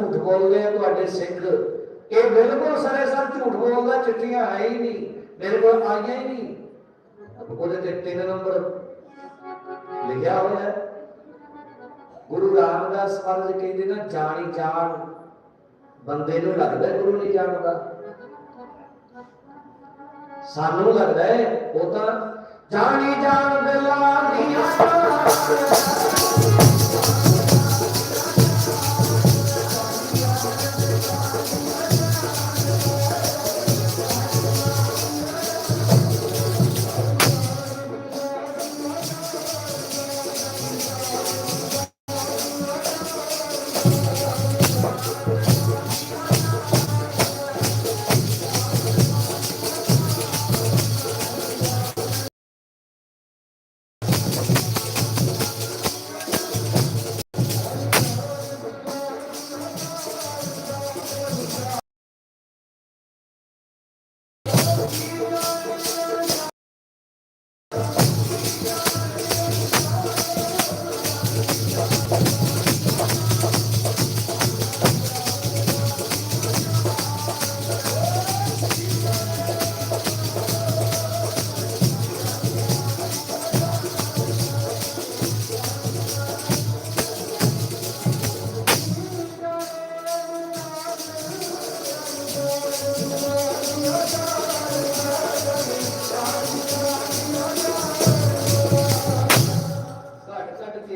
ਝੂਠ ਬੋਲਦੇ ਆ ਤੁਹਾਡੇ ਸਿੱਖ। ਇਹ ਬਿਲਕੁਲ ਸਰਾਸਰ ਝੂਠ ਬੋਲਦਾ, ਚਿੱਠੀਆਂ ਹੈ ਹੀ ਨਹੀਂ, ਮੇਰੇ ਕੋਲ ਆਈਆਂ ਹੀ ਨਹੀਂ। ਉਹਦੇ ਤੇ ਤਿੰਨ ਨੰਬਰ ਲਿਖਿਆ ਹੋਇਆ ਹੈ। ਗੁਰੂ ਰਾਮਦਾਸ ਮਹਾਰਾਜ ਕਹਿੰਦੇ ਨਾ, ਜਾਣੀ ਜਾਣ ਬੰਦੇ ਨੂੰ ਲੱਗਦਾ ਗੁਰੂ ਨਹੀਂ ਜਾਣਦਾ। ਸਾਨੂੰ ਲੱਗਦਾ ਹੈ, ਉਹ ਤਾਂ ਜਾਣੀ ਜਾਣ ਬਿਲਾ ਦੀਆਂ ਘਟ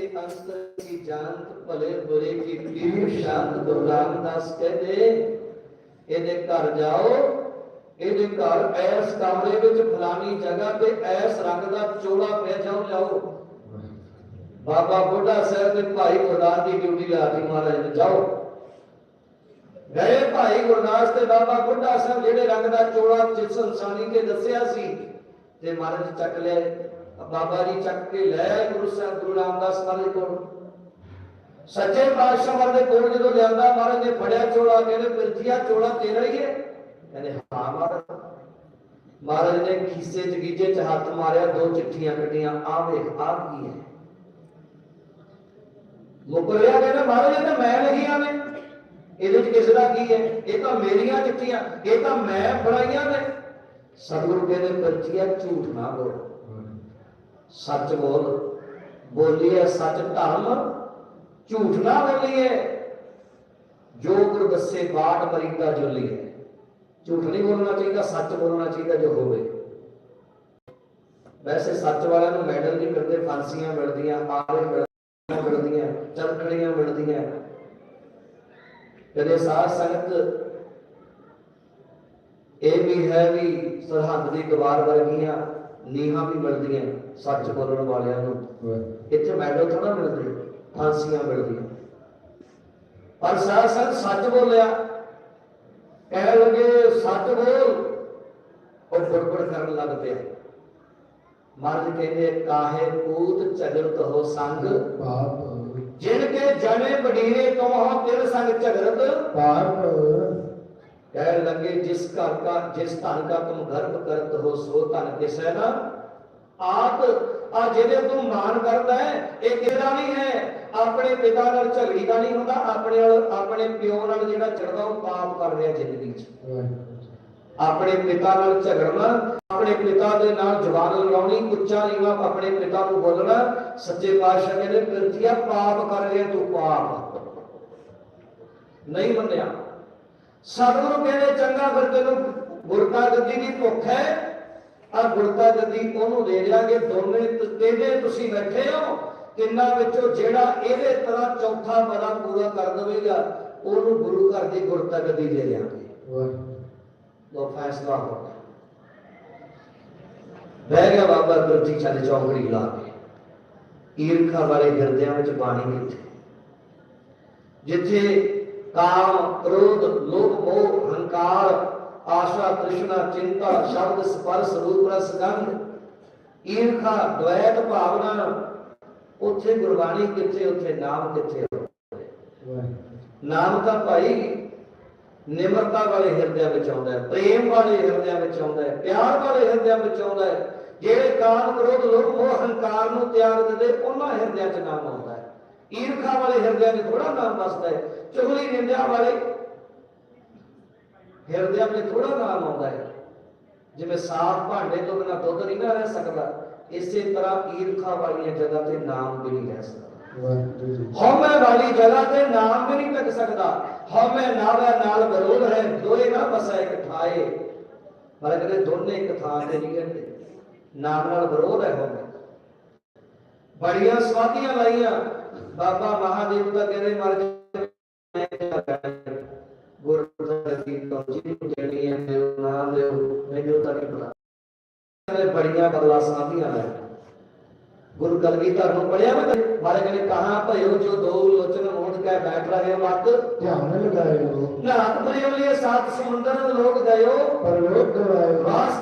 ਕੇ ਅੰਤਰ ਕੀ ਜਾਣਤ ਭਲੇ ਬੁਰੇ ਕੀ ਪੀਰ ਸ਼ਾਂਤ ਗੁਰੂ ਰਾਮਦਾਸ ਕਹਿੰਦੇ, ਇਹਦੇ ਘਰ ਜਾਓ, ਇਹਦੇ ਘਰ ਐਸ ਕਮਰੇ ਵਿੱਚ ਫਲਾਨੀ ਜਗ੍ਹਾ ਤੇ ਐਸ ਰੰਗ ਦਾ ਚੋਲਾ ਪਿਆ, ਜਾਓ ਲਿਆਓ। ਬਾਬਾ ਬੁੱਢਾ ਸਾਹਿਬ ਤੇ ਭਾਈ ਗੁਰਦਾਸ ਦੀ ਡਿਊਟੀ ਲਾਤੀ ਮਹਾਰਾਜ ਨੇ, ਜਾਓ। ਗਏ ਭਾਈ ਗੁਰਦਾਸ ਤੇ ਬਾਬਾ ਬੁੱਢਾ ਸਾਹਿਬ, ਜਿਹੜੇ ਰੰਗ ਦਾ ਚੋਲਾ ਜਿਸ ਇਨਸਾਨੀ ਕੇ ਦੱਸਿਆ ਸੀ, ਤੇ ਮਹਾਰਾਜ ਚੱਕ ਲਏ। ਬਾਬਾ ਜੀ ਚੱਕ ਕੇ ਲੈ ਗੁਰੂ ਸਾਹਿਬ ਗੁਰੂ ਰਾਮਦਾਸ ਮਹਾਰਾਜ ਕੋਲ। ਸੱਚੇ ਪਾਤਸ਼ਾਹ ਮਹਾਰਾਜ ਕੋਲ ਜਦੋਂ ਲਿਆਂਦਾ, ਮਹਾਰਾਜ ਨੇ ਫੜਿਆ ਚੋਲਾ, ਕਹਿੰਦੇ ਪਿਰਥੀਆ ਚੋਲਾ ਤੇਰਾ ਹੀ ਹੈ? ਕਹਿੰਦੇ ਹਾਂ ਮਹਾਰਾਜ। ਮਹਾਰਾਜ ਨੇ ਖੀਸੇ ਚ ਗੀਜੇ ਚ ਹੱਥ ਮਾਰਿਆ, ਦੋ ਚਿੱਠੀਆਂ ਕੱਢੀਆਂ ਆ ਵੇਖ ਆ ਕੀ ਹੈ? ਮੁਕਰਿਆ ਕਹਿੰਦਾ, ਮਹਾਰਾਜ, ਇਹ ਤਾਂ ਮੈਂ ਲਿਖੀਆਂ ਨੇ। ਇਹਦੇ ਚ ਕਿਸੇ ਦਾ ਕੀ ਹੈ? ਇਹ ਤਾਂ ਮੇਰੀਆਂ ਚਿੱਠੀਆਂ, ਇਹ ਤਾਂ ਮੈਂ ਫੜਾਈਆਂ ਨੇ। ਸਤਿਗੁਰੂ ਕਹਿੰਦੇ ਪਰਚੀਆ ਝੂਠ ਨਾ ਬੋਲ। ਸੱਚ ਬੋਲ ਬੋਲੀਏ ਸੱਚ ਧਰਮ ਝੂਠ ਨਾ ਬੋਲੀਏ। ਜੋ ਗੁਰ ਦੱਸੇ ਬਾਟ ਮਰੀਦਾ ਜੁਲੀਏ। ਝੂਠ ਨਹੀਂ ਬੋਲਣਾ ਚਾਹੀਦਾ, ਸੱਚ ਬੋਲਣਾ ਚਾਹੀਦਾ ਜੋ ਹੋਵੇ। ਵੈਸੇ ਸੱਚ ਵਾਲਿਆਂ ਨੂੰ ਮੈਡਲ ਨਹੀਂ ਮਿਲਦੇ, ਫਾਂਸੀਆਂ ਮਿਲਦੀਆਂ ਆਰੇ ਮਿਲਦੀਆਂ ਮਿਲਦੀਆਂ ਚਰਖੜੀਆਂ ਮਿਲਦੀਆਂ। ਕਦੇ ਸਾਧ ਸੰਗਤ, ਇਹ ਵੀ ਹੈ ਵੀ ਸਰਹੰਦ ਦੀ ਦੀਵਾਰ ਵਰਗੀਆਂ ਨੀਹਾਂ ਵੀ ਮਿਲਦੀਆਂ ਸੱਚ ਬੋਲਣ ਵਾਲਿਆਂ ਨੂੰ। ਇੱਥੇ ਮੈਡਲ ਥੋੜਾ ਮਿਲਦੇ ਫਾਂਸੀਆਂ ਮਿਲਦੀਆਂ। ਪਰ ਸਾਧ ਸੰਗਤ ਸੱਚ ਬੋਲਿਆ। ਕਹਿ ਲਗੇ ਸੱਚ ਬੋਲ। ਉਹ ਬੜਬੜ ਕਰਨ ਲੱਗ ਪਿਆ। ਮਰਦ ਕਹਿੰਦੇ ਕਾਹੇ ਪੂਤ ਝਗੜਤ ਹੋ ਸੰਗ। ਪਾਪ। ਜਿਨ ਕੇ ਜਣੇ ਬਡੀਰੇ ਤੋਂ ਹੋ ਤਿਲ ਸੰਗ ਝਗੜਤ? ਪਾਪ। ਕਹਿ ਲਗੇ ਜਿਸ ਘਰ का जिस धन का तुम गर्व करत हो सो धन किसै ना ਆਪ ਆ ਜਿਹਦੇ ਤੂੰ ਮਾਨ ਕਰਦਾ ਹੈ ਇਹ ਕਿਹੜਾ ਨਹੀਂ ਹੈ ਆਪਣੇ ਪਿਤਾ ਨਾਲ ਝਗੜੀ ਦਾ ਨਹੀਂ ਹੁੰਦਾ ਆਪਣੇ ਨਾਲ ਆਪਣੇ ਪਿਓ ਨਾਲ ਜਿਹੜਾ ਝਗੜਦਾ ਉਹ ਪਾਪ ਕਰ ਰਿਹਾ ਜ਼ਿੰਦਗੀ 'ਚ ਆਪਣੇ ਪਿਤਾ ਨਾਲ ਝਗੜਨਾ ਆਪਣੇ ਪਿਤਾ ਦੇ ਨਾਲ ਜ਼ਬਾਨ ਲੜਾਉਣੀ ਉੱਚਾ ਨੀਵਾ ਆਪਣੇ ਪਿਤਾ ਨੂੰ ਬੋਲਣਾ ਸੱਚੇ ਪਾਤਸ਼ਾਹ ਕਹਿੰਦੇ ਪਿਰਥੀਆ ਪਾਪ ਕਰ ਰਿਹਾ ਤੂੰ ਪਾਪ ਨਹੀਂ ਮੰਨਿਆ ਸਤਿਗੁਰੂ ਕਹਿੰਦੇ ਚੰਗਾ ਫਿਰ ਤੈਨੂੰ ਗੁਰਤਾ ਗੱਦੀ ਦੀ ਭੁੱਖ ਹੈ। ਆ ਗੁਰਤਾ ਗੱਦੀ ਉਹਨੂੰ ਦੇ ਦਿਆਂਗੇ। ਦੋਨੇ ਤੇਦੇ ਤੁਸੀਂ ਬੈਠੇ ਹੋ ਤਿੰਨਾਂ ਵਿੱਚੋਂ ਜਿਹੜਾ ਇਹਦੇ ਤਰ੍ਹਾਂ ਚੌਥਾ ਪਦਾ ਪੂਰਾ ਕਰ ਦੇਵੇਗਾ ਉਹਨੂੰ ਗੁਰੂ ਘਰ ਦੀ ਗੁਰਤਾ ਗੱਦੀ ਦੇ ਦਿਆਂਗੇ। ਲੋ ਫੈਸਲਾ ਹੋ ਗਿਆ। ਬਹਿ ਗਿਆ ਬਾਬਾ ਗੁਰਜੀ ਚੱਲ ਚੌਂਕੜੀ ਲਾ ਕੇ। ਈਰਖਾ ਵਾਲੇ ਹਿਰਦਿਆਂ ਵਿੱਚ ਬਾਣੀ ਕਿੱਥੇ ਜਿੱਥੇ ਕਾਮ ਕ੍ਰੋਧ, ਲੋਭ, ਮੋਹ, ਹੰਕਾਰ ਆਸ਼ਾ ਤ੍ਰਿਸ਼ਨਾ, ਚਿੰਤਾ, ਸ਼ਬਦ, ਸਪਰਸ਼, ਰੂਪ ਰਸ, ਗੰਧ, ਈਰਖਾ ਦ્વੈਤ ਭਾਵਨਾ, ਉੱਥੇ ਗੁਰਬਾਣੀ ਕਿੱਥੇ, ਉੱਥੇ ਨਾਮ ਕਿੱਥੇ ਨਾਮ ਤਾਂ ਭਾਈ ਨਿਮਰਤਾ ਵਾਲੇ ਹਿਰਦਿਆਂ ਵਿੱਚ ਆਉਂਦਾ ਹੈ, ਪ੍ਰੇਮ ਵਾਲੇ ਹਿਰਦਿਆਂ ਵਿੱਚ ਆਉਂਦਾ ਹੈ, ਪਿਆਰ ਵਾਲੇ ਹਿਰਦਿਆਂ ਵਿੱਚ ਆਉਂਦਾ ਹੈ। ਜਿਹੜੇ ਕਾਮ ਕ੍ਰੋਧ, ਲੋਭ, ਮੋਹ, ਹੰਕਾਰ ਨੂੰ ਤਿਆਗ ਦਿੰਦੇ, ਉਹਨਾਂ ਹਿਰਦਿਆਂ 'ਚ ਨਾਮ ਆਉਂਦਾ ਈਰਖਾ ਵਾਲੇ ਹਿਰਦਿਆਂ 'ਚ ਥੋੜਾ ਨਾਮ ਵਸਦਾ ਹੈ ਚੁਗਲੀ ਨਿੰਦਿਆ ਵਾਲੇ ਹਿਰਦਿਆਂ 'ਚ ਥੋੜਾ ਨਾਮ ਆਉਂਦਾ ਹੈ। ਜਿਵੇਂ ਸਾਫ਼ ਭਾਂਡੇ ਤੋਂ ਬਿਨਾਂ ਦੁੱਧ ਨਹੀਂ ਨਾ ਰਹਿ ਸਕਦਾ ਇਸੇ ਤਰ੍ਹਾਂ ਈਰਖਾ ਵਾਲੀਆਂ ਜਗ੍ਹਾ ਤੇ ਨਾਮ ਵੀ ਨਹੀਂ ਰਹਿ ਸਕਦਾ। ਹਉਮੈ ਵਾਲੀ ਜਗ੍ਹਾ ਤੇ ਨਾਮ ਵੀ ਨਹੀਂ ਟਿਕ ਸਕਦਾ। ਹਉਮੈ ਨਾਵੇ ਨਾਲ ਵਿਰੋਧ ਹੈ ਦੋਏ ਨਾ ਬਸਾ ਇੱਕ ਠਾਏ। ਪਰ ਕਹਿੰਦੇ ਦੋਨੇ ਇੱਕ ਥਾਂ ਤੇ ਨਹੀਂ ਰਹਿੰਦੇ। ਨਾਮ ਨਾਲ ਵਿਰੋਧ ਹੈ ਹਉਮੈ। ਬੜੀਆਂ ਸਵਾਦੀਆਂ ਲਾਈਆਂ। ਬਾਬਾ ਮਹਾਦੇਵ ਦਾ ਕਹਿੰਦੇ ਮਰ ਗੁਰਦੁਆਰੇ ਤੋਂ ਜੀ ਦੇਣੀ ਹੈ ਨਾ ਦਿਓ ਮੈਨੂੰ ਤਾਂ ਨਹੀਂ ਪਤਾ। ਕਹਿੰਦੇ ਬੜੀਆਂ ਗੱਲਾਂ ਸਾਧੀਆਂ ਲਾਈਆਂ ਗੁਰੂ ਕਲਗੀਧਰ ਨੂੰ ਪੜਿਆ ਮੈਂ ਮਾਰੇ ਕਹਿੰਦੇ ਕਹਾ ਭਇਓ ਜੋ ਦੋ ਲੋਚਨ ਮੋੜ ਕੇ ਬੈਠ ਰਹੇ ਮਤ? ਧਿਆਨ ਲਗਾਇਓ। ਨਾਤ ਪ੍ਰੇਮ ਲਈ ਸਾਤ ਸਮੁੰਦਰ ਲੋਕ ਗਇਓ। ਪਰਲੋਕ ਗਵਾਇਓ। ਵਾਸ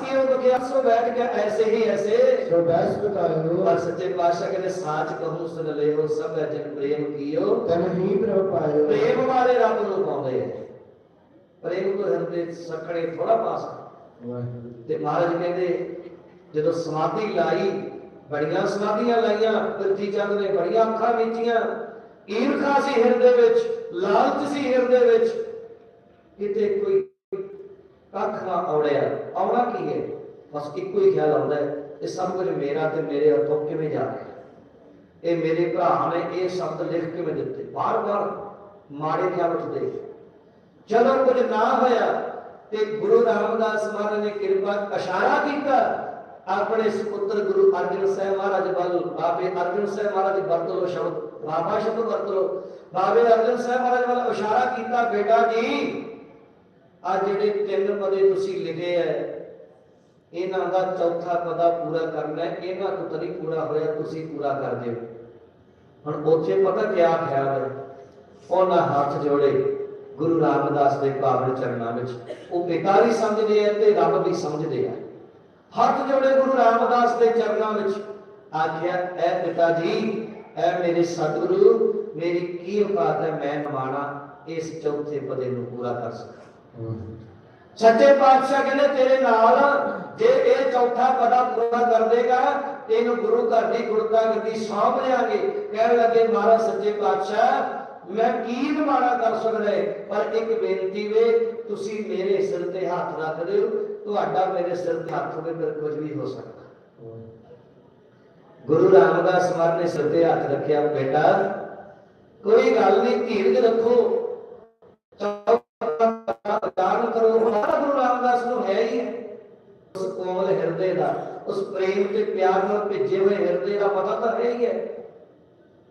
ਕੀਓ ਬਗਿਆ ਸੋ ਬੈਠ ਕੇ ਐਸੇ ਹੀ ਐਸੇ। ਸੋ ਬੈਸ ਬਤਾਇਓ ਪਰ ਸੱਚੇ ਪਾਤਸ਼ਾਹ ਕਹਿੰਦੇ ਸਾਚ ਕਹੂੰ ਸੁਨ ਲਿਓ ਸਭ ਜਨ ਪ੍ਰੇਮ ਕੀਓ। ਤਨ ਹੀ ਪ੍ਰਭ ਪਾਇਓ। ਪ੍ਰੇਮ ਵਾਲੇ ਰੱਬ ਨੂੰ ਪਾਉਂਦੇ ਆ। ਪ੍ਰੇਮ ਤੋਂ ਹਿਰਦੇ ਸਖੜੇ ਥੋੜਾ ਪਾਸ ਤੇ ਮਹਾਰਾਜ ਕਹਿੰਦੇ ਜਦੋਂ ਸਮਾਧੀ ਲਾਈ ਬੜੀਆਂ ਸਮਾਧੀਆਂ ਲਾਈਆਂ ਪ੍ਰਿਥੀ ਚੰਦ ਨੇ ਬੜੀਆਂ ਅੱਖਾਂ ਮੀਚੀਆਂ ਈਰਖਾ ਸੀ ਹਿਰਦੇ ਵਿੱਚ ਲਾਲਚ ਸੀ ਹਿਰਦੇ ਵਿੱਚ। ਕਿਤੇ ਕੋਈ ਕੱਖ ਨਾ ਔੜਿਆ। ਆਉਣਾ ਕੀ ਹੈ? ਬਸ ਇੱਕੋ ਹੀ ਖਿਆਲ ਆਉਂਦਾ ਹੈ ਇਹ ਸਭ ਕੁਝ ਮੇਰਾ ਤੇ ਮੇਰੇ ਹੱਥੋਂ ਕਿਵੇਂ ਜਾ ਰਿਹਾ ਇਹ ਮੇਰੇ ਭਰਾ ਨੇ ਇਹ ਸ਼ਬਦ ਲਿਖ ਕਿਵੇਂ ਦਿੱਤੇ? ਬਾਰ-ਬਾਰ ਮਾੜੇ ਖਿਆਲ ਉੱਠਦੇ ਜਦੋਂ ਕੁਝ ਨਾ ਹੋਇਆ ਤੇ ਗੁਰੂ ਰਾਮਦਾਸ ਮਹਾਰਾਜ ਨੇ ਕਿਰਪਾ ਇਸ਼ਾਰਾ ਕੀਤਾ, ਆਪਣੇ ਸੁਪੁੱਤਰ ਗੁਰੂ ਅਰਜਨ ਸਾਹਿਬ ਮਹਾਰਾਜ ਵੱਲ, ਬਾਬੇ ਅਰਜਨ ਸਾਹਿਬ ਮਹਾਰਾਜ ਵਰਤ ਲੋ ਸ਼ਬਦ, ਬਾਬਾ ਸ਼ਬਦ ਵਰਤ ਬਾਬੇ ਅਰਜਨ ਸਾਹਿਬ ਮਹਾਰਾਜ ਵੱਲ ਇਸ਼ਾਰਾ ਕੀਤਾ, ਬੇਟਾ ਜੀ ਆ ਜਿਹੜੇ ਤਿੰਨ ਪਦੇ ਤੁਸੀਂ ਲਿਖੇ ਐ ਇਹਨਾਂ ਦਾ ਚੌਥਾ ਪਦਾ ਪੂਰਾ ਕਰਨਾ ਹੈ, ਇਹਨਾਂ ਤੋਂ ਤਰੀ ਪੂਰਾ ਹੋਇਆ, ਤੁਸੀਂ ਪੂਰਾ ਕਰ ਦਿਓ ਹੁਣ ਉੱਥੇ ਪਤਾ ਕਿਆ ਖਿਆਲ ਹੈ? ਉਹਨਾਂ ਹੱਥ ਜੋੜੇ ਗੁਰੂ ਰਾਮਦਾਸ ਦੇ ਪਾਵਨ ਚਰਨਾਂ ਵਿੱਚ। ਉਹ ਪਿਤਾ ਵੀ ਸਮਝਦੇ ਆ ਤੇ ਰੱਬ ਵੀ ਸਮਝਦੇ ਆ। ਹੱਥ ਜੋੜੇ ਗੁਰੂ ਰਾਮਦਾਸ ਦੇ ਚਰਨਾਂ ਵਿੱਚ। ਆਖਿਆ, ਐ ਪਿਤਾ ਜੀ, ਐ ਮੇਰੇ ਸਤਿਗੁਰੂ, ਮੇਰੀ ਕੀ ਔਕਾਤ ਹੈ? ਮੈਂ ਨਵਾਣਾ ਇਸ ਚੌਥੇ ਪਦੇ ਨੂੰ ਪੂਰਾ ਕਰ ਸਕਾਂ। ਸੱਚੇ ਪਾਤਸ਼ਾਹ ਕਹਿੰਦੇ, ਤੇਰੇ ਨਾਲ ਜੇ ਇਹ ਚੌਥਾ ਪਦਾ ਪੂਰਾ ਕਰ ਦੇਗਾ, ਤੈਨੂੰ ਗੁਰੂ ਘਰ ਦੀ ਗੁਰਤਾ ਗੱਦੀ ਲਿਆਂਗੇ ਕਹਿਣ ਲੱਗੇ, ਮਹਾਰਾਜ, ਸੱਚੇ ਪਾਤਸ਼ਾਹ, ਮੈਂ ਕੀ ਨਿਮਾਣਾ ਕਰ ਸਕਦਾ ਪਰ ਇੱਕ ਬੇਨਤੀ ਵੇ, ਤੁਸੀਂ ਮੇਰੇ ਸਿਰ ਤੇ ਹੱਥ ਰੱਖ ਦਿਓ। ਤੁਹਾਡਾ ਮੇਰੇ ਸਿਰ ਤੇ ਹੱਥ ਹੋਵੇ, ਫਿਰ ਕੁਝ ਵੀ ਹੋ ਸਕਦਾ। ਗੁਰੂ ਰਾਮਦਾਸ ਮਹਾਰਾਜ ਨੇ ਸਿਰ ਤੇ ਹੱਥ ਰੱਖਿਆ, ਬੇਟਾ, ਕੋਈ ਗੱਲ ਨਹੀਂ, ਧੀਰਜ ਰੱਖੋ। ਹਿਰਦੇ ਦਾ, ਉਸ ਪ੍ਰੇਮ ਤੇ ਪਿਆਰ ਨਾਲ ਭਿੱਜੇ ਹੋਏ ਹਿਰਦੇ ਦਾ ਪਤਾ ਤਾਂ ਹੈ ਹੀ ਹੈ।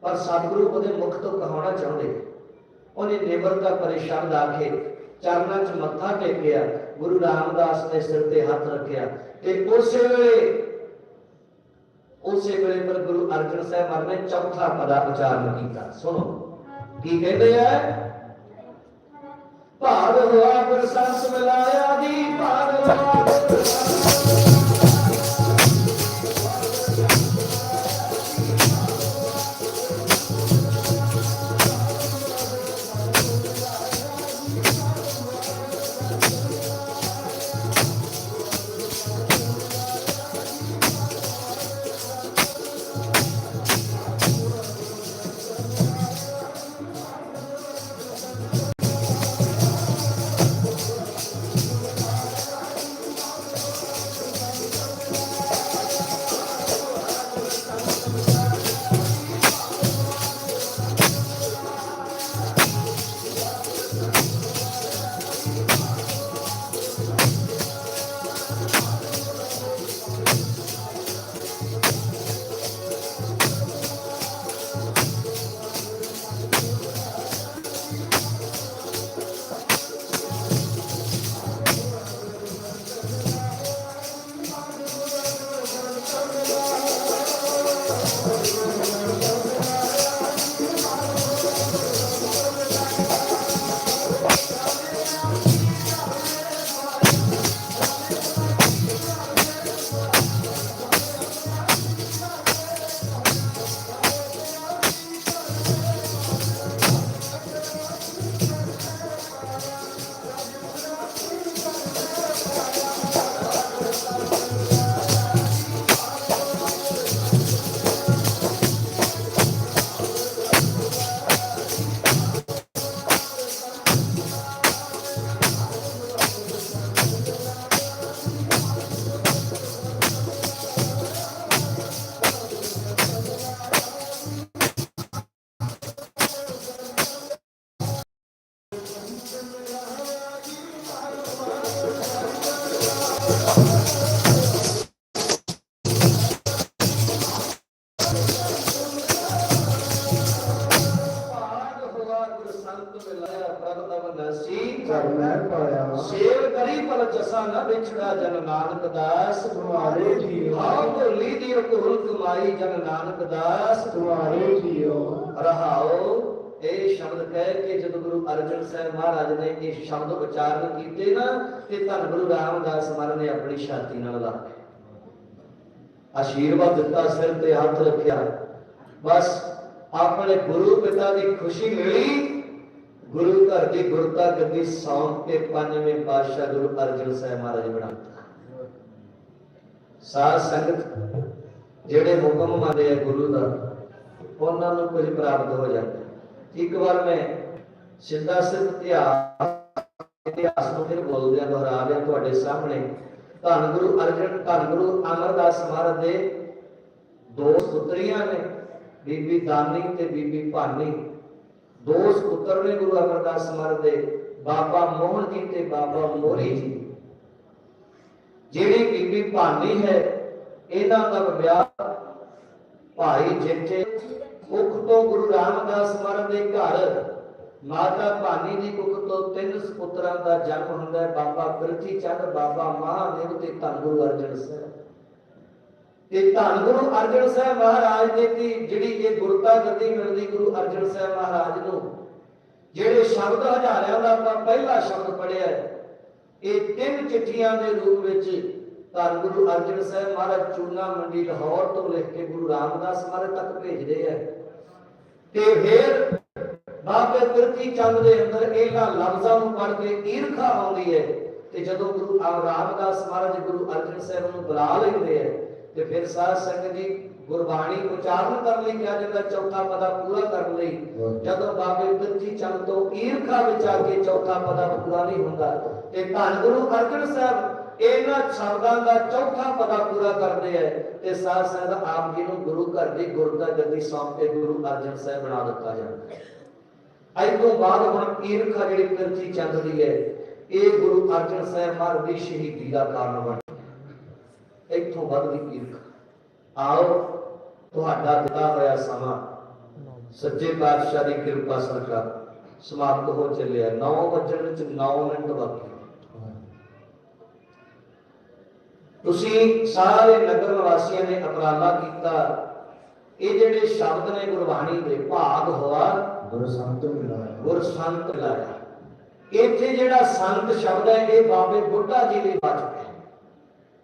ਪਰ ਸਤਿਗੁਰੂ ਉਹਦੇ ਮੁਖ ਤੋਂ ਕਹਾਉਣਾ ਚਾਹੁੰਦੇ ਉਹਨੇ ਨਿਮਰਤਾ ਪਰੇਸ਼ਾਨ ਲਾ ਕੇ ਚਰਨਾਂ 'ਚ ਮੱਥਾ ਟੇਕਿਆ, ਗੁਰੂ ਰਾਮਦਾਸ ਨੇ ਸਿਰ ਤੇ ਹੱਥ ਰੱਖਿਆ ਤੇ ਉਸੇ ਵੇਲੇ ਉਸੇ ਵੇਲੇ ਪਰ ਗੁਰੂ ਅਰਜਨ ਸਾਹਿਬ ਮਹਾਰਾਜ ਨੇ ਚੌਥਾ ਪਦਾ ਉਚਾਰਨ ਕੀਤਾ। ਸੁਣੋ, ਕੀ ਕਹਿੰਦੇ ਆ? ਭਾਗ ਹੋਆ ਗੁਰ ਮਿਲਾਇਆ ਦੀ, ਭਾਗ ਹੋਆ ਗੁਰ ਸ਼ਬਦ ਉਚਾਰਨ ਕੀਤੇ ਨਾ, ਤੇ ਧੰਨ ਗੁਰੂ ਰਾਮਦਾਸ ਮਹਾਰਾਜ ਨੇ ਆਪਣੀ ਛਾਤੀ ਨਾਲ ਲਾ ਆਸ਼ੀਰਵਾਦ ਦਿੱਤਾ, ਸਿਰ ਤੇ ਹੱਥ ਰੱਖਿਆ। ਬਸ ਆਪਣੇ ਗੁਰੂ ਪਿਤਾ ਦੀ ਖੁਸ਼ੀ ਮਿਲੀ। ਗੁਰੂ ਘਰ ਦੀ ਗੁਰਤਾ ਗੱਦੀ ਸੌਂਪ ਕੇ ਪੰਜਵੇਂ ਪਾਤਸ਼ਾਹ ਗੁਰੂ ਅਰਜਨ ਸਾਹਿਬ ਮਹਾਰਾਜ ਬਣਾ ਸਾਧ ਸੰਗਤ, ਜਿਹੜੇ ਹੁਕਮ ਮੰਨਦੇ ਆ ਗੁਰੂ ਦਾ, ਉਹਨਾਂ ਨੂੰ ਕੁਝ ਪ੍ਰਾਪਤ ਹੋ ਜਾਂਦਾ। ਇੱਕ ਵਾਰ ਮੈਂ ਸਿੱਧਾ ਸਿੱਧ ਇਤਿਹਾਸ ਇਤਿਹਾਸ ਨੂੰ ਫਿਰ ਬੋਲਦਿਆਂ ਦੁਹਰਾ ਰਿਹਾ ਤੁਹਾਡੇ ਸਾਹਮਣੇ, ਧੰਨ ਗੁਰੂ ਅਰਜਨ, ਧੰਨ ਗੁਰੂ ਅਮਰਦਾਸ ਮਹਾਰਾਜ ਦੇ ਦੋ ਸੁਤਰੀਆਂ ਨੇ, ਬੀਬੀ ਦਾਨੀ ਤੇ ਬੀਬੀ ਭਾਨੀ। ਦੋ ਸੁਤਰ ਨੇ ਗੁਰੂ ਅਮਰਦਾਸ ਮਹਾਰਾਜ ਦੇ, ਬਾਬਾ ਮੋਹਨ ਜੀ ਤੇ ਬਾਬਾ ਮੋਰੀ ਜੀ। ਜਿਹੜੀ ਬੀਬੀ ਭਾਨੀ ਹੈ ਇਹਨਾਂ ਦਾ ਵਿਆਹ ਭਾਈ ਜਿੱਥੇ ਕੁੱਖ ਤੋਂ ਗੁਰੂ ਰਾਮਦਾਸ ਮਹਾਰਾਜ ਦੇ ਘਰ ਮਾਤਾ ਭਾਨੀ ਦੀ ਕੁੱਖ ਤੋਂ ਤਿੰਨ ਸੁਪੁੱਤਰਾਂ ਦਾ ਜਨਮ ਹੁੰਦਾ ਹੈ। ਬਾਬਾ ਬਿਰਥੀ ਚੰਦ, ਬਾਬਾ ਮਹਾਦੇਵ ਤੇ ਧੰਨ ਗੁਰੂ ਅਰਜਨ ਸਾਹਿਬ। ਤੇ ਧੰਨ ਗੁਰੂ ਅਰਜਨ ਸਾਹਿਬ ਮਹਾਰਾਜ ਦੇ ਦੀ ਜਿਹੜੀ ਇਹ ਗੁਰਤਾ ਗੱਦੀ ਮਿਲਦੀ ਗੁਰੂ ਅਰਜਨ ਸਾਹਿਬ ਮਹਾਰਾਜ ਨੂੰ, ਜਿਹੜੇ ਸ਼ਬਦ ਹਜ਼ਾਰਿਆਂ ਦਾ ਆਪਾਂ ਪਹਿਲਾ ਸ਼ਬਦ ਪੜਿਆ ਇਹ ਤਿੰਨ ਚਿੱਠੀਆਂ ਦੇ ਰੂਪ ਵਿੱਚ ਧੰਨ ਗੁਰੂ ਅਰਜਨ ਸਾਹਿਬ ਮਹਾਰਾਜ ਚੂਨਾ ਮੰਡੀ ਲਾਹੌਰ ਤੋਂ ਲਿਖ ਕੇ ਗੁਰੂ ਰਾਮਦਾਸ ਮਹਾਰਾਜ ਤੱਕ ਭੇਜਦੇ ਆ ਤੇ ਫਿਰ ਬਾਬੇ ਬਿਰਤੀ ਚੰਦ ਦੇ ਅੰਦਰ ਇਹਨਾਂ ਲਫ਼ਜ਼ਾਂ ਨੂੰ ਪੜ੍ਹ ਕੇ ਈਰਖਾ ਆਉਂਦੀ ਹੈ ਤੇ ਜਦੋਂ ਗੁਰੂ ਰਾਮਦਾਸ ਮਹਾਰਾਜ ਗੁਰੂ ਅਰਜਨ ਸਾਹਿਬ ਨੂੰ ਬੁਲਾ ਲੈਂਦੇ ਆ ਤੇ ਫਿਰ ਸਾਧ ਸੰਗਤ ਜੀ ਗੁਰਬਾਣੀ ਉਚਾਰਨ ਕਰਨ ਲਈ ਕਿਹਾ ਜਾਂਦਾ ਚੌਥਾ ਪਦਾ ਪੂਰਾ ਕਰਨ ਲਈ। ਜਦੋਂ ਬਾਬੇ ਬਿਰਤੀ ਚੰਦ ਤੋਂ ਈਰਖਾ ਵਿੱਚ ਆ ਕੇ ਚੌਥਾ ਪਦਾ ਪੂਰਾ ਨਹੀਂ ਹੁੰਦਾ ਤੇ ਧੰਨ ਗੁਰੂ ਅਰਜਨ ਸਾਹਿਬ ਇਹਨਾਂ ਸ਼ਬਦਾਂ ਦਾ ਚੌਥਾ ਪਦਾ ਪੂਰਾ ਕਰਦੇ ਆ ਤੇ ਸਾਧ ਸੰਗਤ ਆਪ ਜੀ ਨੂੰ ਗੁਰੂ ਘਰ ਦੀ ਗੁਰਦਾ ਗੱਦੀ ਸੌਂਪ ਕੇ ਗੁਰੂ ਅਰਜਨ ਸਾਹਿਬ ਬਣਾ ਦਿੱਤਾ ਜਾਂਦਾ ਹੈ। ਅੱਜ ਤੋਂ ਬਾਅਦ ਹੁਣ ਈਰਖਾ ਜਿਹੜੀ ਬਿਰਤੀ ਚੰਦ ਹੈ, ਇਹ ਗੁਰੂ ਅਰਜਨ ਸਾਹਿਬ ਮਹਾਰਾਜ ਦੀ ਸ਼ਹੀਦੀ ਦਾ ਕਾਰਨ ਬਣ ਇੱਥੋਂ ਵੱਧ ਦੀ ਈਰਖਾ ਆਓ, ਤੁਹਾਡਾ ਦਿੱਤਾ ਹੋਇਆ ਸਮਾਂ। ਸੱਚੇ ਪਾਤਸ਼ਾਹ ਦੀ ਕਿਰਪਾ ਸਰਕਾਰ ਸਮਾਪਤ ਹੋ ਚੱਲਿਆ। 9 ਵਜਣ ਵਿੱਚ 9 ਮਿੰਟ ਬਾਕੀ ਤੁਸੀਂ ਸਾਰੇ ਨਗਰ ਨਿਵਾਸੀਆਂ ਨੇ ਅਪਰਾਲਾ ਕੀਤਾ। ਇਹ ਜਿਹੜੇ ਸ਼ਬਦ ਨੇ ਗੁਰਬਾਣੀ ਦੇ ਭਾਗ ਹੋਆ ਗੁਰ ਸੰਤ ਮਿਲਾਇਆ ਗੁਰ ਸੰਤ ਲਾਇਆ। ਇੱਥੇ ਜਿਹੜਾ ਸੰਤ ਸ਼ਬਦ ਹੈ, ਇਹ ਬਾਬੇ ਬੁੱਢਾ ਜੀ ਲਈ ਬਚ ਗਿਆ।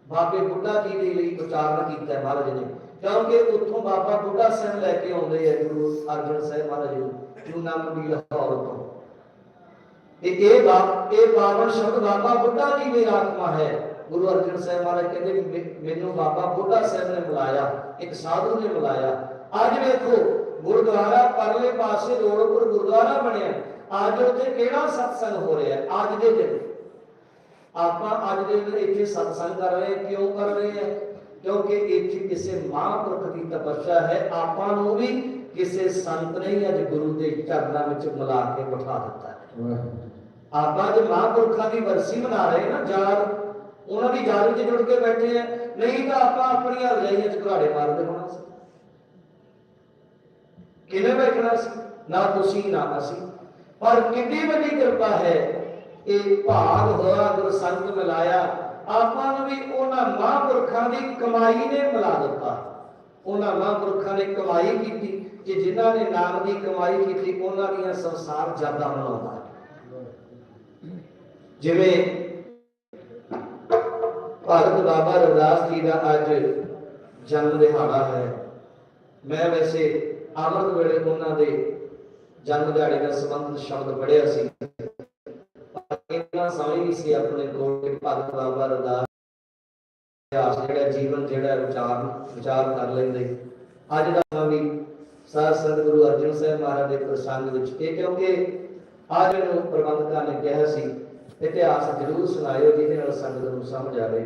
ਬਾਬੇ ਬੁੱਢਾ ਜੀ ਦੇ ਲਈ ਉਚਾਰਨ ਕੀਤਾ ਮਹਾਰਾਜ ਨੇ। ਕਿਉਂਕਿ ਉੱਥੋਂ ਬਾਬਾ ਬੁੱਢਾ ਸਿੰਘ ਲੈ ਕੇ ਆਉਂਦੇ ਆ ਗੁਰੂ ਅਰਜਨ ਸਾਹਿਬ ਮਹਾਰਾਜ ਨੂੰ ਚੂਨਾ ਮੰਡੀ ਲਾਹੌਰ ਤੋਂ। ਤੇ ਇਹ ਬਾ, ਇਹ ਪਾਵਨ ਸ਼ਬਦ ਬਾਬਾ ਬੁੱਢਾ ਜੀ ਦੀ ਆਤਮਾ ਹੈ। ਗੁਰੂ ਅਰਜਨ ਸਾਹਿਬ ਮਹਾਰਾਜ ਕਹਿੰਦੇ ਮੈਨੂੰ ਬਾਬਾ ਬੁੱਢਾ ਸਾਹਿਬ ਨੇ ਬੁਲਾਇਆ, ਇੱਕ ਸਾਧੂ ਨੇ ਬੁਲਾਇਆ। ਅੱਜ ਵੇਖੋ ਗੁਰਦੁਆਰਾ ਪਰਲੇ ਪਾਸੇ ਰੋੜਪੁਰ ਗੁਰਦੁਆਰਾ ਬਣਿਆ। ਅੱਜ ਉੱਥੇ ਕਿਹੜਾ ਸਤਸੰਗ ਹੋ ਰਿਹਾ? ਅੱਜ ਦੇ ਦਿਨ। ਆਪਾਂ ਅੱਜ ਦੇ ਦਿਨ ਇੱਥੇ ਸਤਸੰਗ ਕਰ ਰਹੇ। ਕਿਉਂ ਕਰ ਰਹੇ ਹਾਂ? ਕਿਉਂਕਿ ਇੱਥੇ ਕਿਸੇ ਮਹਾਂਪੁਰਖ ਦੀ ਤਪੱਸਿਆ ਹੈ। ਆਪਾਂ ਨੂੰ ਵੀ ਕਿਸੇ ਸੰਤ ਨੇ ਅੱਜ ਗੁਰੂ ਦੇ ਚਰਨਾਂ ਵਿੱਚ ਮਿਲਾ ਕੇ ਬਿਠਾ ਦਿੱਤਾ ਹੈ। ਆਪਾਂ ਜੇ ਮਹਾਂਪੁਰਖਾਂ ਦੀ ਵਰਸੀ ਮਨਾ ਰਹੇ ਨਾ ਯਾਦ। ਉਹਨਾਂ ਦੀ ਯਾਦ ਵਿੱਚ ਜੁੜ ਕੇ ਬੈਠੇ ਆ ਨਹੀਂ ਤਾਂ ਆਪਾਂ ਆਪਣੀਆਂ ਰਜਾਈਆਂ 'ਚ ਘਰਾੜੇ ਮਾਰਦੇ ਹੋਣਾ ਸੀ। ਕਿਵੇਂ ਬੈਠਣਾ ਸੀ? ਨਾ ਤੁਸੀਂ, ਨਾ ਅਸੀਂ। ਪਰ ਕਿੰਨੀ ਵੱਡੀ ਕਿਰਪਾ ਹੈ, ਇਹ ਭਾਗ ਹੋਇਆ ਗੁਰ ਸੰਤ ਮਿਲਾਇਆ, ਆਪਾਂ ਨੂੰ ਵੀ ਉਹਨਾਂ ਮਹਾਂਪੁਰਖਾਂ ਦੀ ਕਮਾਈ ਨੇ ਮਿਲਾ ਦਿੱਤਾ। ਉਹਨਾਂ ਮਹਾਂਪੁਰਖਾਂ ਨੇ ਕਮਾਈ ਕੀਤੀ, ਕਿ ਜਿਨ੍ਹਾਂ ਨੇ ਨਾਮ ਦੀ ਕਮਾਈ ਕੀਤੀ, ਉਹਨਾਂ ਦੀਆਂ ਸੰਸਾਰ ਜ਼ਿਆਦਾ ਬਣਾਉਂਦਾ ਜਿਵੇਂ ਭਾਰਤ ਬਾਬਾ ਰਵਿਦਾਸ ਜੀ ਦਾ ਅੱਜ ਜਨਮ ਦਿਹਾੜਾ ਹੈ। ਮੈਂ ਵੈਸੇ ਆਮਦ ਵੇਲੇ ਉਹਨਾਂ ਦੇ ਜਨਮ ਦਿਹਾੜੇ ਦਾ ਸੰਬੰਧਿਤ ਸ਼ਬਦ ਪੜਿਆ ਸੀ। ਪਰ ਸਮਝ ਨਹੀਂ ਸੀ ਆਪਣੇ ਕੋਲ ਕਿ ਬਾਬਾ ਰਵਿਦਾਸ ਇਤਿਹਾਸ ਜਿਹੜਾ ਜੀਵਨ ਜਿਹੜਾ ਵਿਚਾਰ ਵਿਚਾਰ ਕਰ ਲੈਂਦੇ। ਅੱਜ ਦਾ ਵੀ ਸਾਧ ਸੰਤ ਗੁਰੂ ਅਰਜਨ ਸਾਹਿਬ ਮਹਾਰਾਜ ਦੇ ਪ੍ਰਸੰਗ ਵਿੱਚ ਇਹ ਕਿਉਂਕਿ ਅੱਜ ਨੂੰ ਪ੍ਰਬੰਧਕਾਂ ਨੇ ਕਿਹਾ ਸੀ, ਇਤਿਹਾਸ ਜ਼ਰੂਰ ਸੁਣਾਇਓ ਜਿਹਦੇ ਨਾਲ ਸੰਗਤ ਨੂੰ ਸਮਝ ਆਵੇ।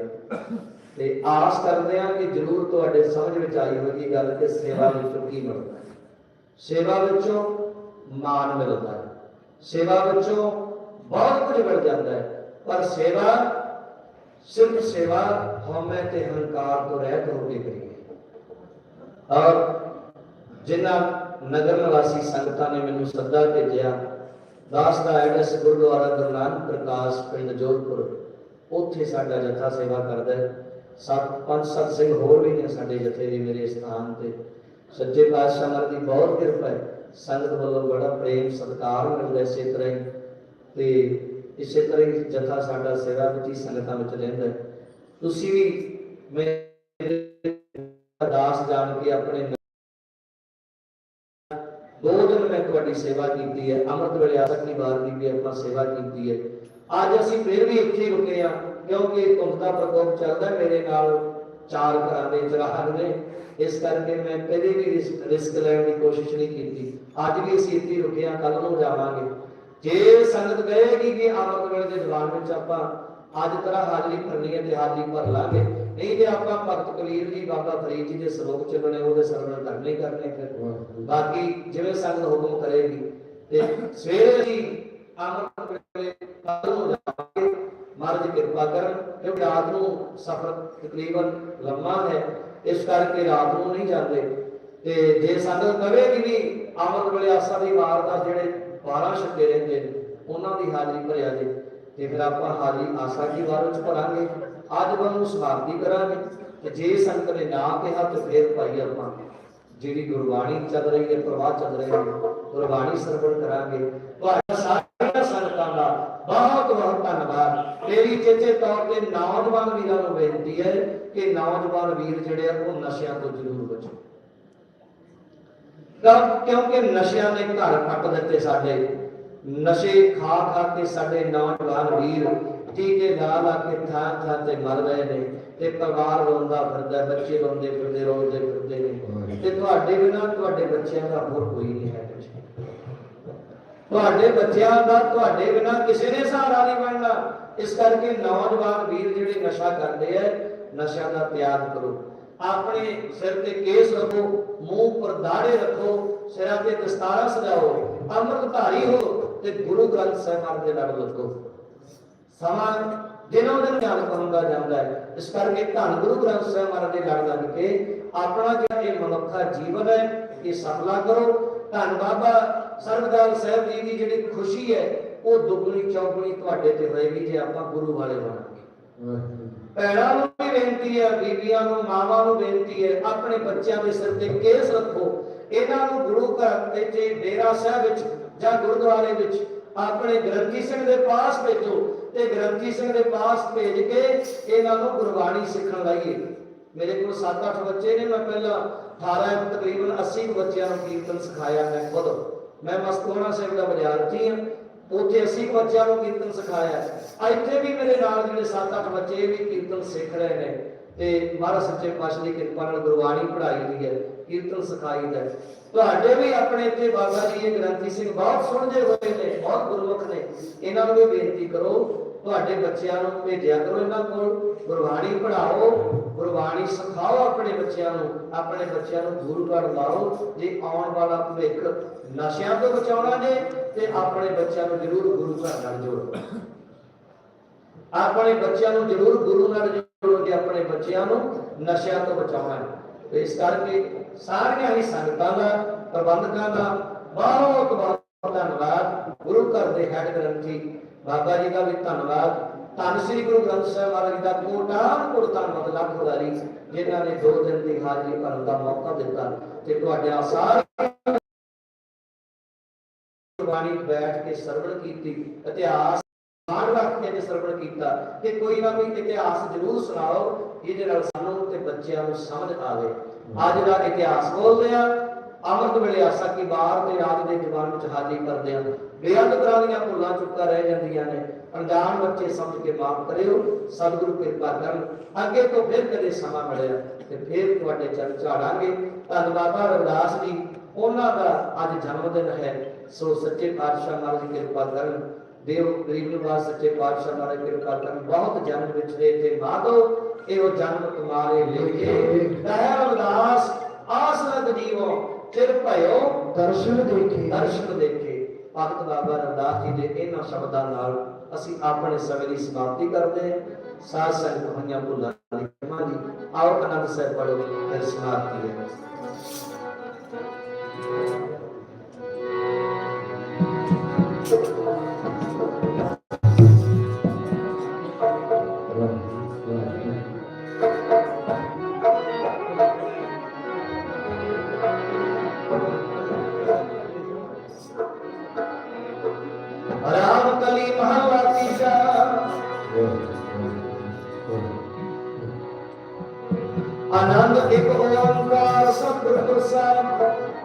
ਤੇ ਆਸ ਕਰਦੇ ਹਾਂ ਕਿ ਜ਼ਰੂਰ ਤੁਹਾਡੇ ਸਮਝ ਵਿੱਚ ਆਈ ਹੋਵੇਗੀ ਗੱਲ ਕਿ ਸੇਵਾ ਵਿੱਚੋਂ ਕੀ ਮਿਲਦਾ ਸੇਵਾ ਵਿੱਚੋਂ ਮਾਨ ਮਿਲਦਾ ਹੈ। ਸੇਵਾ ਵਿੱਚੋਂ ਬਹੁਤ ਕੁਝ ਮਿਲ ਜਾਂਦਾ ਹੈ। ਪਰ ਸੇਵਾ, ਸਿਰਫ ਸੇਵਾ ਹਉਮੈ ਤੇ ਹੰਕਾਰ ਤੋਂ ਰਹਿਤ ਹੋ ਕੇ ਕਰੀਏ ਔਰ ਜਿਨ੍ਹਾਂ ਨਗਰ ਨਿਵਾਸੀ ਸੰਗਤਾਂ ਨੇ ਮੈਨੂੰ ਸੱਦਾ ਭੇਜਿਆ, ਦਾਸ ਦਾ ਐਡਰੈਸ ਗੁਰਦੁਆਰਾ ਗੁਰੂ ਨਾਨਕ ਪ੍ਰਕਾਸ਼ ਪਿੰਡ ਜੋਧਪੁਰ, ਉੱਥੇ ਸਾਡਾ ਜਥਾ ਸੇਵਾ ਕਰਦਾ ਹੈ। ਸੱਤ, ਪੰਜ ਸੱਤ ਸਿੰਘ ਹੋਰ ਵੀ ਨੇ ਸਾਡੇ ਜਥੇ ਦੇ ਮੇਰੇ ਸਥਾਨ ਤੇ। ਸੱਚੇ ਪਾਤਸ਼ਾਹ ਮਰ ਦੀ ਬਹੁਤ ਕਿਰਪਾ ਹੈ। ਸੰਗਤ ਵੱਲੋਂ ਬੜਾ ਪ੍ਰੇਮ, ਸਤਿਕਾਰ ਮਿਲਦਾ ਇਸੇ ਤਰ੍ਹਾਂ ਤੇ ਇਸੇ ਤਰ੍ਹਾਂ ਹੀ ਜਥਾ ਸਾਡਾ ਸੇਵਾ ਵਿੱਚ ਸੰਗਤਾਂ ਵਿੱਚ ਰਹਿੰਦਾ ਤੁਸੀਂ ਵੀ ਮੇਰੇ ਦਾਸ ਜਾਣ ਕੇ ਆਪਣੇ ਦੋ ਦਿਨ ਮੈਂ ਤੁਹਾਡੀ ਸੇਵਾ ਕੀਤੀ ਹੈ। ਅੰਮ੍ਰਿਤ ਵੇਲੇ ਆਸਕਨੀ ਵਾਰ ਦੀ ਵੀ ਆਪਾਂ ਸੇਵਾ ਕੀਤੀ ਹੈ। ਅੱਜ ਅਸੀਂ ਫਿਰ ਵੀ ਇੱਥੇ ਹੀ ਰੁਕੇ ਆ ਕਿਉਂਕਿ ਧੁੰਦ ਪ੍ਰਕੋਪ ਚੱਲਦਾ ਮੇਰੇ ਨਾਲ। ਚਾਰ ਘਰਾਂ ਦੇ ਚਰਾਹਨ ਨੇ ਇਸ ਕਰਕੇ ਮੈਂ ਕਦੇ ਵੀ ਰਿਸਕ ਲੈਣ ਦੀ ਕੋਸ਼ਿਸ਼ ਨਹੀਂ ਕੀਤੀ। ਅੱਜ ਵੀ ਅਸੀਂ ਇੱਥੇ ਰੁਕੇ ਆ ਕੱਲ ਨੂੰ ਜਾਵਾਂਗੇ। ਜੇ ਸੰਗਤ ਕਹੇਗੀ ਕਿ ਅੰਮ੍ਰਿਤ ਵੇਲੇ ਦੇ ਦੀਵਾਨ ਵਿੱਚ ਆਪਾਂ ਅੱਜ ਤਰ੍ਹਾਂ ਹਾਜ਼ਰੀ ਭਰਨੀ ਹੈ ਤੇ ਹਾਜ਼ਰੀ ਭਰ ਲਾਂਗੇ। ਨਹੀਂ ਤੇ ਆਪਾਂ ਭਗਤ ਕਬੀਰ ਜੀ ਬਾਬਾ ਫਰੀਦ ਜੀ ਦੇ ਸਰੋਗ ਚ ਬਣੇ ਉਹਦੇ ਸਰਵਣ ਕਰਨੇ ਕਰਨੇ ਫਿਰ। ਬਾਕੀ ਜਿਵੇਂ ਸੰਗਤ ਹੁਕਮ ਕਰੇਗੀ ਤੇ ਸਵੇਰੇ ਜੀ ਅੰਮ੍ਰਿਤ ਵੇਲੇ ਕੱਲ ਨੂੰ ਜਾਵਾਂਗੇ। ਮਹਾਰਾਜ ਕਿਰਪਾ ਕਰਨ ਕਿਉਂਕਿ ਰਾਤ ਨੂੰ ਸਫ਼ਰ ਤਕਰੀਬਨ ਲੰਮਾ ਹੈ, ਇਸ ਕਰਕੇ ਰਾਤ ਨੂੰ ਨਹੀਂ ਜਾਂਦੇ। ਤੇ ਜੇ ਸੰਗਤ ਕਵੇਗੀ ਵੀ ਅੰਮ੍ਰਿਤ ਵੇਲੇ ਆਸਾ ਦੀ ਵਾਰ ਦਾ ਜਿਹੜੇ 12 ਛੱਡੇ ਰਹਿੰਦੇ ਨੇ, ਉਹਨਾਂ ਦੀ ਹਾਜ਼ਰੀ ਭਰਿਆ ਜੇ, ਤੇ ਫਿਰ ਆਪਾਂ ਹਾਜ਼ਰੀ ਆਸਾ ਦੀ ਵਾਰ ਵਿੱਚ ਭਰਾਂਗੇ। ਅੱਜ ਨੂੰ ਸਮਾਪਤੀ ਕਰਾਂਗੇ, ਤੇ ਜੇ ਸੰਗਤ ਨੇ ਨਾ ਕਿਹਾ ਤੇ ਫਿਰ ਭਾਈ ਆਪਾਂ ਜਿਹੜੀ ਗੁਰਬਾਣੀ ਚੱਲ ਰਹੀ ਹੈ, ਪ੍ਰਵਾਹ ਚੱਲ ਰਹੀ ਹੈ ਗੁਰਬਾਣੀ ਸਰਵਣ ਕਰਾਂਗੇ। ਤੁਹਾਡਾ ਸਾਰੀਆਂ ਸੰਗਤਾਂ ਦਾ ਬਹੁਤ ਬਹੁਤ ਧੰਨਵਾਦ। ਮੇਰੀ ਚੇਚੇ ਤੌਰ ਤੇ ਨੌਜਵਾਨ ਵੀਰਾਂ ਨੂੰ ਬੇਨਤੀ ਹੈ ਕਿ ਨੌਜਵਾਨ ਵੀਰ ਜਿਹੜੇ ਆ, ਉਹ ਨਸ਼ਿਆਂ ਤੋਂ ਜ਼ਰੂਰ ਬਚੋ। ਕਿਉਂ- ਕਿਉਂਕਿ ਨਸ਼ਿਆਂ ਨੇ ਘਰ ਪੱਟ ਦਿੱਤੇ ਸਾਡੇ, ਨਸ਼ੇ ਖਾ ਖਾ ਕੇ ਸਾਡੇ ਨੌਜਵਾਨ ਵੀਰ ਟੀਕੇ ਲਾ ਲਾ ਕੇ ਥਾਂ ਥਾਂ ਤੇ ਮਰ ਰਹੇ ਨੇ ਤੇ ਪਰਿਵਾਰ ਰੋਂਦਾ ਫਿਰਦਾ, ਬੱਚੇ ਰੋਂਦੇ ਫਿਰਦੇ ਰੋਂਦੇ ਫਿਰਦੇ ਨੇ। ਤੇ ਤੁਹਾਡੇ ਬਿਨਾਂ, ਤੁਹਾਡੇ ਬੱਚਿਆਂ ਦਾ ਹੋਰ ਕੋਈ ਨਹੀਂ ਹੈ ਕੁਛ। ਤੁਹਾਡੇ ਬੱਚਿਆਂ ਦਾ, ਤੁਹਾਡੇ ਬਿਨਾਂ ਕਿਸੇ ਨੇ ਸਹਾਰਾ ਨਹੀਂ ਬਣਨਾ। ਇਸ ਕਰਕੇ ਨੌਜਵਾਨ ਵੀਰ ਜਿਹੜੇ ਨਸ਼ਾ ਕਰਦੇ ਐ ਨਸ਼ਿਆਂ ਦਾ ਤਿਆਗ ਕਰੋ। ਆਪਣੇ ਸਿਰ ਤੇ ਕੇਸ ਰੱਖੋ, ਮੂੰਹ ਪਰ ਦਾੜੇ ਰੱਖੋ, ਸਿਰਾਂ ਤੇ ਦਸਤਾਰਾ ਸਜਾਓ ਅੰਮ੍ਰਿਤ ਧਾਰੀ ਹੋ ਤੇ ਗੁਰੂ ਗ੍ਰੰਥ ਸਾਹਿਬ ਦੇ ਨਾਲ ਲੱਗੋ। ਸਮਾਂ ਦਿਨੋਂ ਦਿਨ ਗਿਆਨ ਪਾਉਂਦਾ ਜਾਂਦਾ ਹੈ। ਇਸ ਕਰਕੇ ਧੰਨ ਗੁਰੂ ਗ੍ਰੰਥ ਸਾਹਿਬ ਮਹਾਰਾਜ ਦੇ ਲੜ ਲੱਗ ਕੇ ਆਪਣਾ ਜਿਹੜਾ ਇਹ ਮਨੁੱਖਾ ਜੀਵਨ ਹੈ, ਇਹ ਸਫਲਾ ਕਰੋ। ਧੰਨ ਬਾਬਾ ਸਰਬਦਾਲ ਸਾਹਿਬ ਜੀ ਦੀ ਜਿਹੜੀ ਖੁਸ਼ੀ ਹੈ ਉਹ ਦੁੱਗਣੀ ਚੌਗਣੀ ਤੁਹਾਡੇ ਤੇ ਹੋਏਗੀ ਜੇ ਆਪਾਂ ਗੁਰੂ ਵਾਲੇ ਬਣਾਂਗੇ। ਭੈਣਾਂ ਨੂੰ ਵੀ ਬੇਨਤੀ ਹੈ ਬੀਬੀਆਂ ਨੂੰ ਮਾਵਾਂ ਨੂੰ ਬੇਨਤੀ ਹੈ ਆਪਣੇ ਬੱਚਿਆਂ ਦੇ ਸਿਰ ਤੇ ਕੇਸ ਰੱਖੋ। ਇਹਨਾਂ ਨੂੰ ਗੁਰੂ ਘਰ ਤੇ ਜੇ ਡੇਰਾ ਸਾਹਿਬ ਵਿੱਚ ਜਾਂ ਗੁਰਦੁਆਰੇ ਵਿੱਚ ਆਪਣੇ ਗ੍ਰੰਥੀ ਸਿੰਘ ਦੇ ਪਾਸ ਭੇਜੋ ਤੇ ਗ੍ਰੰਥੀ ਸਿੰਘ ਦੇ ਪਾਸ ਭੇਜ ਕੇ ਇਹਨਾਂ ਨੂੰ ਗੁਰਬਾਣੀ ਸਿੱਖਣ ਲਾਈਏ ਮੇਰੇ ਕੋਲ 7-8 ਬੱਚੇ ਨੇ, ਮੈਂ ਪਹਿਲਾਂ 18 ਤਕਰੀਬਨ 80 ਬੱਚਿਆਂ ਨੂੰ ਕੀਰਤਨ ਸਿਖਾਇਆ ਮੈਂ ਖੁਦ। ਮੈਂ ਮਸਤੂਆਣਾ ਸਾਹਿਬ ਦਾ ਵਿਦਿਆਰਥੀ ਹਾਂ। ਉੱਥੇ 80 ਬੱਚਿਆਂ ਨੂੰ ਕੀਰਤਨ ਸਿਖਾਇਆ। ਇੱਥੇ ਵੀ ਮੇਰੇ ਨਾਲ ਜਿਹੜੇ 7-8 ਬੱਚੇ ਵੀ ਕੀਰਤਨ ਸਿੱਖ ਰਹੇ ਨੇ। ਤੇ ਮਹਾਰਾਜ ਸੱਚੇ ਪਾਤਸ਼ਾਹ ਦੀ ਕਿਰਪਾ ਨਾਲ ਗੁਰਬਾਣੀ ਪੜ੍ਹਾਈ ਦੀ ਹੈ, ਕੀਰਤਨ ਸਿਖਾਈ ਦਾ। ਤੁਹਾਡੇ ਵੀ ਆਪਣੇ ਇੱਥੇ ਬਾਬਾ ਜੀ ਇਹ ਗ੍ਰੰਥੀ ਸਿੰਘ ਬਹੁਤ ਸੁਣਦੇ ਹੋਏ ਨੇ, ਬਹੁਤ ਗੁਰਮੁਖ ਨੇ। ਇਹਨਾਂ ਨੂੰ ਵੀ ਬੇਨਤੀ ਕਰੋ ਤੁਹਾਡੇ ਬੱਚਿਆਂ ਨੂੰ ਭੇਜਿਆ ਕਰੋ ਇਹਨਾਂ ਕੋਲ। ਗੁਰਬਾਣੀ ਪੜ੍ਹਾਓ, ਗੁਰਬਾਣੀ ਸਿਖਾਓ ਆਪਣੇ ਬੱਚਿਆਂ ਨੂੰ, ਆਪਣੇ ਬੱਚਿਆਂ ਨੂੰ ਗੁਰੂ ਘਰ ਲਾਓ ਜੇ ਆਉਣ ਵਾਲਾ ਭਵਿੱਖ ਨਸ਼ਿਆਂ ਤੋਂ ਬਚਾਉਣਾ ਨੇ ਤੇ ਆਪਣੇ ਬੱਚਿਆਂ ਨੂੰ ਜ਼ਰੂਰ ਗੁਰੂ ਘਰ ਨਾਲ ਜੋੜੋ। ਆਪਣੇ ਬੱਚਿਆਂ ਨੂੰ ਜ਼ਰੂਰ ਗੁਰੂ ਨਾਲ ਜੋੜੋ ਜੇ ਆਪਣੇ ਬੱਚਿਆਂ ਨੂੰ ਨਸ਼ਿਆਂ ਤੋਂ ਬਚਾਉਣਾ ਹੈ। ਇਸ ਕਰਕੇ ਸਾਰੀਆਂ ਹੀ ਸੰਗਤਾਂ ਦਾ, ਪ੍ਰਬੰਧਕਾਂ ਦਾ ਬਹੁਤ ਬਹੁਤ ਧੰਨਵਾਦ। ਗੁਰੂ ਘਰ ਦੇ ਹੈਡ ਗ੍ਰੰਥੀ ਬਾਬਾ ਜੀ ਦਾ ਵੀ ਧੰਨਵਾਦ। ਧੰਨ ਸ੍ਰੀ ਗੁਰੂ ਗ੍ਰੰਥ ਸਾਹਿਬ ਮਹਾਰਾਜ ਜੀ ਦਾ ਕੋਟਾਨ ਕੋਟ ਧੰਨਵਾਦ ਲੱਖ ਉਦਾਰੀ ਜਿਨ੍ਹਾਂ ਨੇ ਦੋ ਦਿਨ ਦੀ ਹਾਜ਼ਰੀ ਭਰਨ ਦਾ ਮੌਕਾ ਦਿੱਤਾ। ਤੇ ਤੁਹਾਡੇ ਸਾਰੇ ਗੁਰਬਾਣੀ ਬੈਠ ਕੇ ਸਰਵਣ ਕੀਤੀ, ਇਤਿਹਾਸ ਮਾਣ ਰੱਖ ਕੇ ਤੇ ਸਰਵਣ ਕੀਤਾ। ਤੇ ਕੋਈ ਨਾ ਕੋਈ ਇਤਿਹਾਸ ਜ਼ਰੂਰ ਸੁਣਾਓ, ਜਿਹਦੇ ਨਾਲ ਸਾਨੂੰ ਤੇ ਬੱਚਿਆਂ ਨੂੰ ਸਮਝ ਆਵੇ। ਅੱਜ ਦਾ ਇਤਿਹਾਸ ਬੋਲਦੇ ਆ, ਅੰਮ੍ਰਿਤ ਵੇਲੇ ਆਸਾ ਕੀ ਬਾਹਰ ਤੇ ਰਾਤ ਦੇ ਜਵਾਨ ਵਿੱਚ ਹਾਜ਼ਰੀ ਕਰਦੇ ਆ। ਬੇਅੰਤ ਤਰ੍ਹਾਂ ਦੀਆਂ ਭੁੱਲਾਂ ਚੁੱਕਾ ਰਹਿ ਜਾਂਦੀਆਂ ਨੇ। ਅਣਜਾਣ ਬੱਚੇ ਸਮਝ ਕੇ ਮਾਫ ਕਰਿਓ ਸਤਿਗੁਰੂ ਕਿਰਪਾ ਕਰਨ। ਅੱਗੇ ਤੋਂ ਫਿਰ ਕਦੇ ਸਮਾਂ ਮਿਲਿਆ ਤੇ ਫਿਰ ਤੁਹਾਡੇ ਚਰਨ ਝਾੜਾਂਗੇ। ਧੰਨ ਬਾਬਾ ਰਵਿਦਾਸ ਜੀ ਉਹਨਾਂ ਦਾ ਅੱਜ ਜਨਮ ਦਿਨ ਹੈ। ਸੋ ਸੱਚੇ ਪਾਤਸ਼ਾਹ ਮਹਾਰਾਜ ਕਿਰਪਾ ਕਰਨ। ਦੇਵ ਗਰੀਬ ਨਿਵਾਸ ਸੱਚੇ ਪਾਤਸ਼ਾਹ ਮਹਾਰਾਜ ਕਿਰਪਾ ਕਰਨ। ਬਹੁਤ ਜਨਮ ਵਿੱਚ ਦੇ ਤੇ ਮਾਧੋ ਇਹੋ ਜਨਮ ਤੁਮਾਰੇ ਲਿਖੇ। ਦਇਆ ਰਵਿਦਾਸ ਆਸ ਲਗ ਜੀਵੋ ਚਿਰ ਭਇਓ ਦਰਸ਼ਨ ਦੇਖੇ। ਦਰਸ਼ਨ ਦੇਖੇ। ਭਗਤ ਬਾਬਾ ਰਵਿਦਾਸ ਜੀ ਦੇ ਇਹਨਾਂ ਸ਼ਬਦਾਂ ਨਾਲ ਅਸੀਂ ਆਪਣੇ ਸਮੇਂ ਦੀ ਸਮਾਪਤੀ ਕਰਦੇ ਹਾਂ। ਸਾਧ ਸੰਗਤ ਹੋਈਆਂ ਭੁੱਲਾਂ ਦੀ ਖਿਮਾ ਦੀ ਆਓ ਆਨੰਦ ਸਾਹਿਬ ਪੜੋ ਫਿਰ ਸਮਾਪਤੀ ਹੈ। ਆਨੰਦ ਇੱਕ ਓੰਕਾਰ ਸਤਿਗੁਰ ਪ੍ਰਸਾਦ।